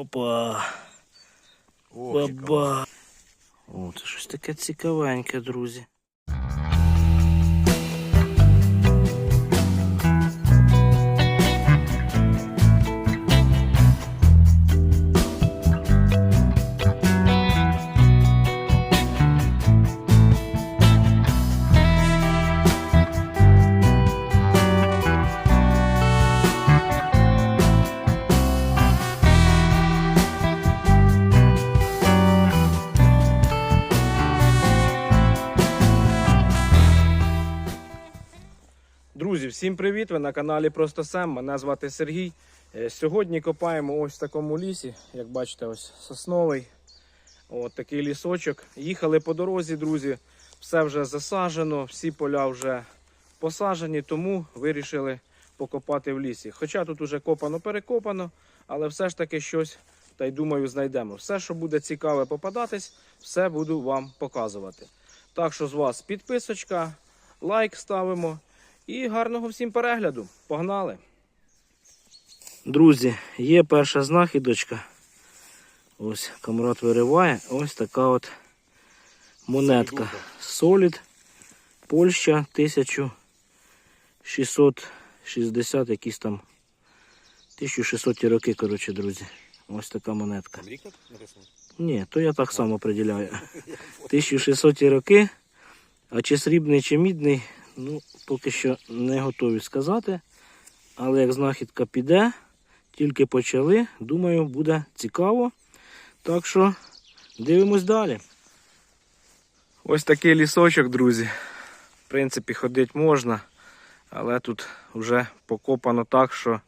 Опа. Ох. Баба. О, це щось таке цікавеньке, друзі. Всім привіт! Ви на каналі Просто Сем. Мене звати Сергій. Е, Сьогодні копаємо ось в такому лісі, як бачите, ось сосновий. От такий лісочок. Їхали по дорозі, друзі. Все вже засаджено, всі поля вже посаджені, тому вирішили покопати в лісі. Хоча тут уже копано перекопано, але все ж таки щось, та й думаю, знайдемо. Все, що буде цікаве попадатись, все буду вам показувати. Так що з вас підписочка, лайк ставимо. І гарного всім перегляду. Погнали! Друзі, є перша знахідочка. Ось камрад вириває. Ось така от монетка. Солід. Польща 1660 якісь там 1600 роки, коротше, друзі. Ось така монетка. Ні, то я так само приділяю. 1600 роки. А чи срібний, чи мідний, ну, поки що не готові сказати. Але як знахідка піде, тільки почали, думаю, буде цікаво. Так що дивимось далі. Ось такий лісочок, друзі. В принципі, ходити можна, але тут вже покопано так, що.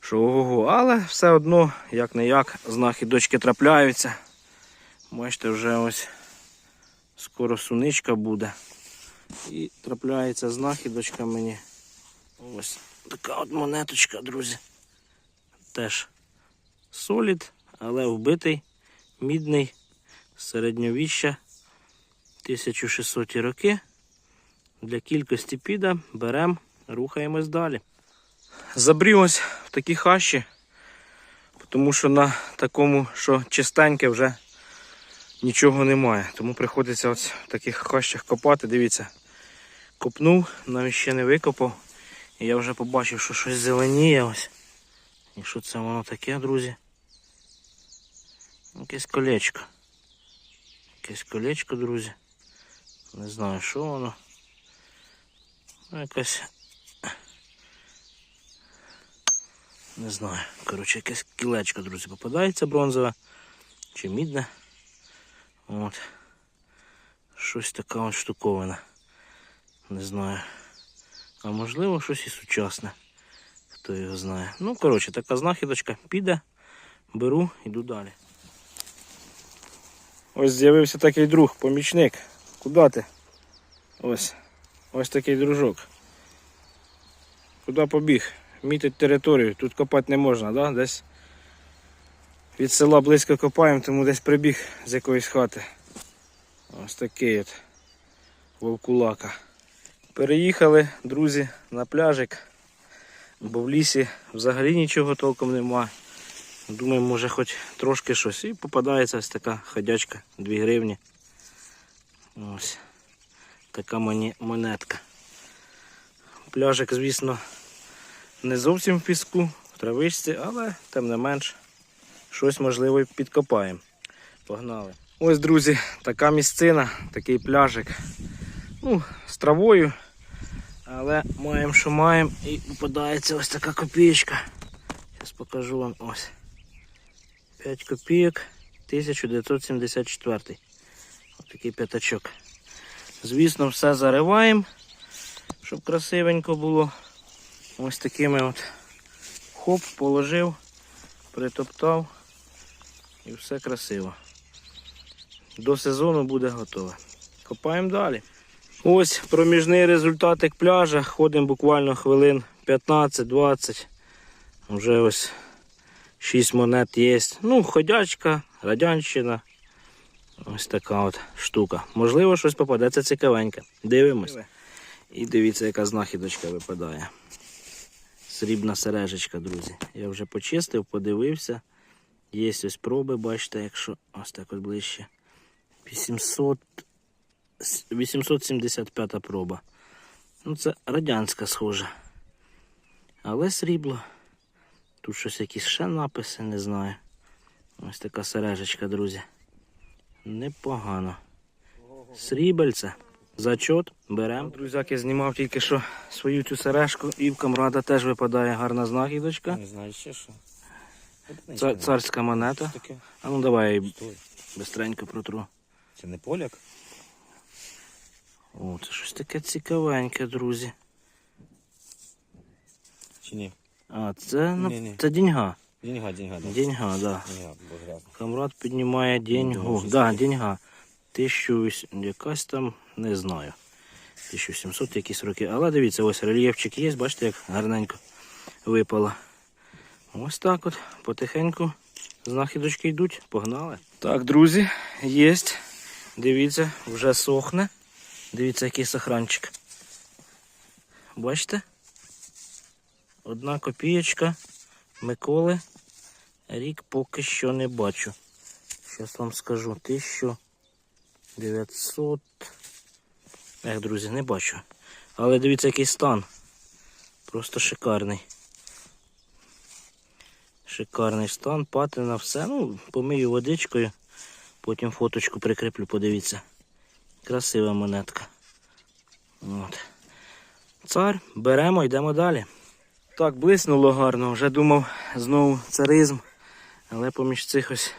Що ого, але все одно, як не як, знахідочки трапляються. Бачите, вже ось скоро суничка буде. І трапляється знахідочка мені. Ось така от монеточка, друзі. Теж солід, але вбитий, мідний, середньовіччя, 1600 роки. Для кількості піда беремо, рухаємось далі. Забрів ось в такі хащі, тому що на такому, що чистеньке, вже нічого немає. Тому приходиться ось в таких хащах копати. Дивіться, копнув, навіть ще не викопав. І я вже побачив, що щось зеленіє ось. І що це воно таке, друзі? Якесь колечко. Якесь колечко, друзі. Не знаю, що воно. Ну, якась. Не знаю. Коротше, якесь кілечко, друзі, попадається бронзове чи мідне. От. Щось така от штуковина. Не знаю. А можливо щось і сучасне. Хто його знає. Ну, коротше, така знахідочка піде, беру, йду далі. Ось з'явився такий друг, помічник. Куди ти? Ось. Ось такий дружок. Куди побіг? Мітить територію. Тут копати не можна, да? Десь від села близько копаємо, тому десь прибіг з якоїсь хати. Ось такий от вовкулака. Переїхали, друзі, на пляжик, бо в лісі взагалі нічого толком нема. Думаю, може хоч трошки щось. І попадається ось така ходячка, 2 гривні. Ось така мені монетка. Пляжик, звісно, не зовсім в піску, в травичці, але тим не менш щось можливо і підкопаємо. Погнали. Ось, друзі, така місцина, такий пляжик. Ну, з травою. Але маємо, що маємо. І попадається ось така копієчка. Зараз покажу вам ось. 5 копійок 1974. Ось такий п'ятачок. Звісно, все зариваємо, щоб красивенько було. Ось такими от хоп, положив, притоптав і все красиво. До сезону буде готове. Копаємо далі. Ось проміжний результатик пляжа. Ходимо буквально хвилин 15-20. Вже ось 6 монет є. Ну, ходячка, радянщина. Ось така от штука. Можливо, щось попадеться цікавеньке. Дивимось. І дивіться, яка знахідочка випадає. Срібна сережечка, друзі. Я вже почистив, подивився. Є ось проби, бачите, якщо ось так от ближче. 800, 875 проба. Ну, це радянська схожа. Але срібло. Тут щось якісь ще написи, не знаю. Ось така сережечка, друзі. Непогано. Срібельце. Зачот беремо. Друзяки, знімав тільки що свою цю сережку і в камрада теж випадає гарна знахідочка. Не знаю ще що. Ца- царська монета. А ну давай я її бистренько протру. Це не поляк? О, це щось таке цікавеньке, друзі. Чи ні? А, це, ну, Ні-ні. це деньга. Деньга, деньга, да. Деньга, да. Деньга, бо грязно. Камрад піднімає деньгу. щось Да, деньга. 1800, якась там, не знаю. 1700 якісь роки. Але дивіться, ось рельєфчик є, бачите, як гарненько випало. Ось так от, потихеньку знахідочки йдуть, погнали. Так, друзі, є. Дивіться, вже сохне. Дивіться, який сохранчик. Бачите? Одна копієчка Миколи. Рік поки що не бачу. Зараз вам скажу. 1900. Ех, друзі, не бачу. Але дивіться, який стан. Просто шикарний. Шикарний стан, патина, все. Ну, помию водичкою. Потім фоточку прикріплю, подивіться. Красива монетка. От. Цар, беремо, йдемо далі. Так, блиснуло гарно, вже думав знову царизм. Але поміж цих ось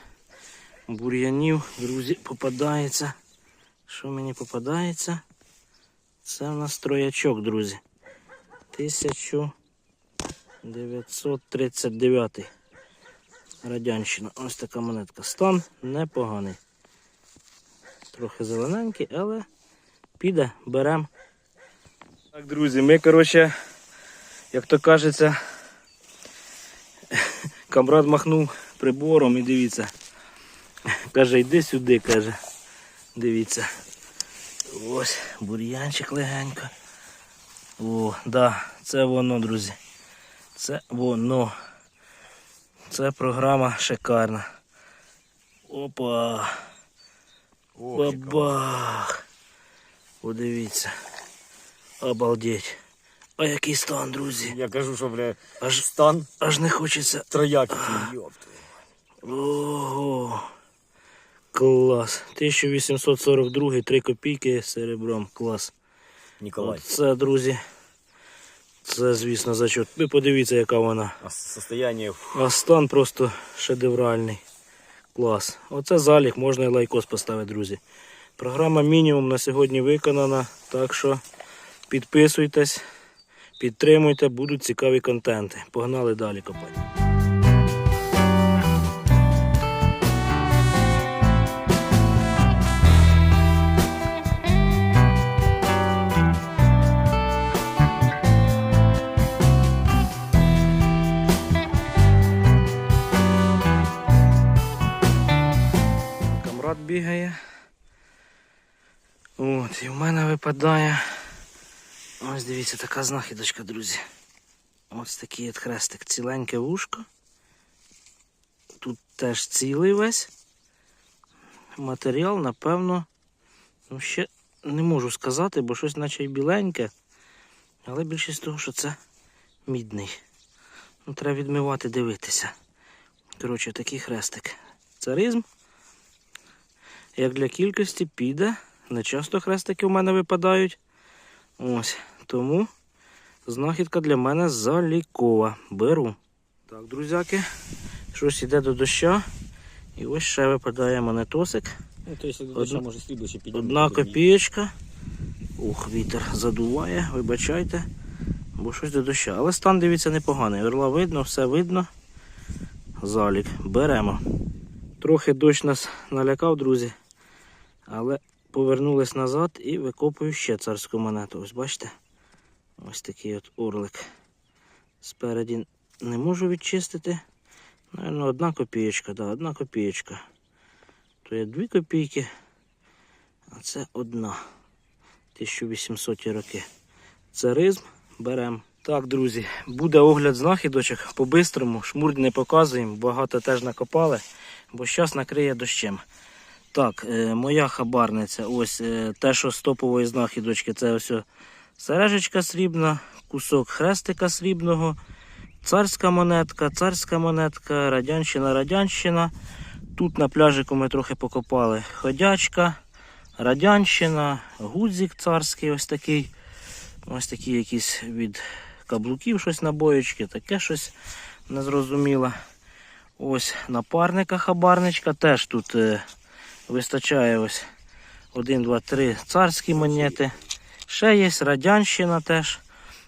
бур'янів, друзі, попадається. Що мені попадається? Це в нас троячок, друзі. 1939. Радянщина. Ось така монетка. Стан непоганий. Трохи зелененький, але піде, беремо. Так, друзі, ми, коротше, як то кажеться, камрад махнув прибором і дивіться. Каже, йди сюди, каже. Дивіться. Ось, бур'янчик легенько. О, да, це воно, друзі. Це воно. Це програма шикарна. Опа. Бабах. Подивіться. Обалдеть. А який стан, друзі. Я кажу, що, бля, Аж, стан аж не хочеться. трояк який, йоп. Ого. Клас. 1842, 3 копійки серебром. Клас. Ніколай. Це, друзі. Це, звісно, зачет. Ви подивіться, яка вона. А состояние А стан просто шедевральний. Клас. Оце залік, можна і лайкос поставити, друзі. Програма мінімум на сьогодні виконана. Так що підписуйтесь, підтримуйте, будуть цікаві контенти. Погнали далі копати. Камрад бігає. От, і в мене випадає. Ось дивіться, така знахідочка, друзі. Ось такий от хрестик, ціленьке вушко. Тут теж цілий весь. Матеріал, напевно, ну ще не можу сказати, бо щось наче й біленьке. Але більшість того, що це мідний. Ну, треба відмивати, дивитися. Коротше, такий хрестик. Царизм. Як для кількості піде. Не часто хрестики в мене випадають. Ось. Тому знахідка для мене залікова. Беру. Так, друзяки, щось йде до доща. І ось ще випадає монетосик. Ну, то якщо може. Одна копієчка. Ух, вітер задуває, вибачайте. Бо щось до доща. Але стан, дивіться, непоганий. Орла видно, все видно. Залік. Беремо. Трохи дощ нас налякав, друзі. Але повернулись назад і викопую ще царську монету. Ось бачите? Ось такий от орлик. Спереді не можу відчистити. Наверно, одна копієчка, да, одна копієчка. То є дві копійки, а це одна. 1800 роки. Царизм беремо. Так, друзі, буде огляд знахідочок по-бистрому. Шмурд не показуємо, багато теж накопали, бо зараз накриє дощем. Так, е, моя хабарниця, ось е, те, що з топової знахідочки, це ось сережечка срібна, кусок хрестика срібного, царська монетка, царська монетка, радянщина, радянщина. Тут на пляжику ми трохи покопали ходячка, радянщина, гудзик царський ось такий. Ось такі якісь від каблуків щось набоєчки, таке щось незрозуміле. Ось напарника хабарничка. Теж тут е, вистачає ось 1, 2, 3 царські монети. Ще є радянщина теж,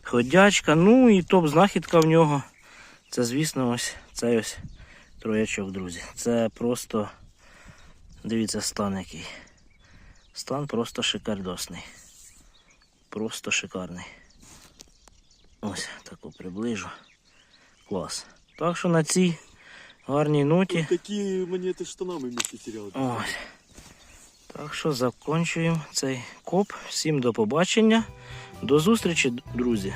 ходячка. Ну і топ-знахідка в нього. Це, звісно, ось цей ось троячок, друзі. Це просто, дивіться, стан який. Стан просто шикардосний. Просто шикарний. Ось таку приближу. Клас. Так що на цій гарній ноті. Такі мені ти штанами вместе теряли. Ось. Так що закінчуємо цей коп. Всім до побачення. До зустрічі, друзі.